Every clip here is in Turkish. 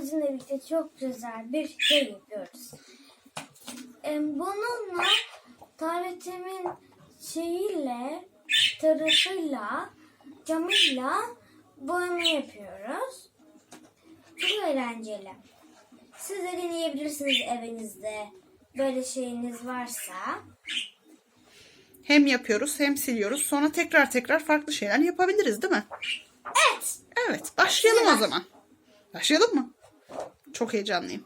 sizinle birlikte çok güzel bir şey yapıyoruz. Bununla tabletimin şeyiyle, tarafıyla, camıyla boyama yapıyoruz. Çok eğlenceli. Siz de deneyebilirsiniz evinizde. Böyle şeyiniz varsa. Hem yapıyoruz hem siliyoruz. Sonra tekrar tekrar farklı şeyler yapabiliriz değil mi? Evet. Evet. Başlayalım o zaman. Başlayalım mı? Çok heyecanlıyım.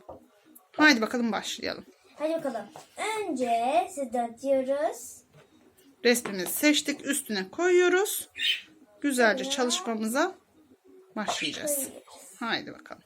Haydi bakalım başlayalım. Hadi bakalım. Önce sizi atıyoruz. Resmimizi seçtik. Üstüne koyuyoruz. Güzelce çalışmamıza başlayacağız. Haydi bakalım.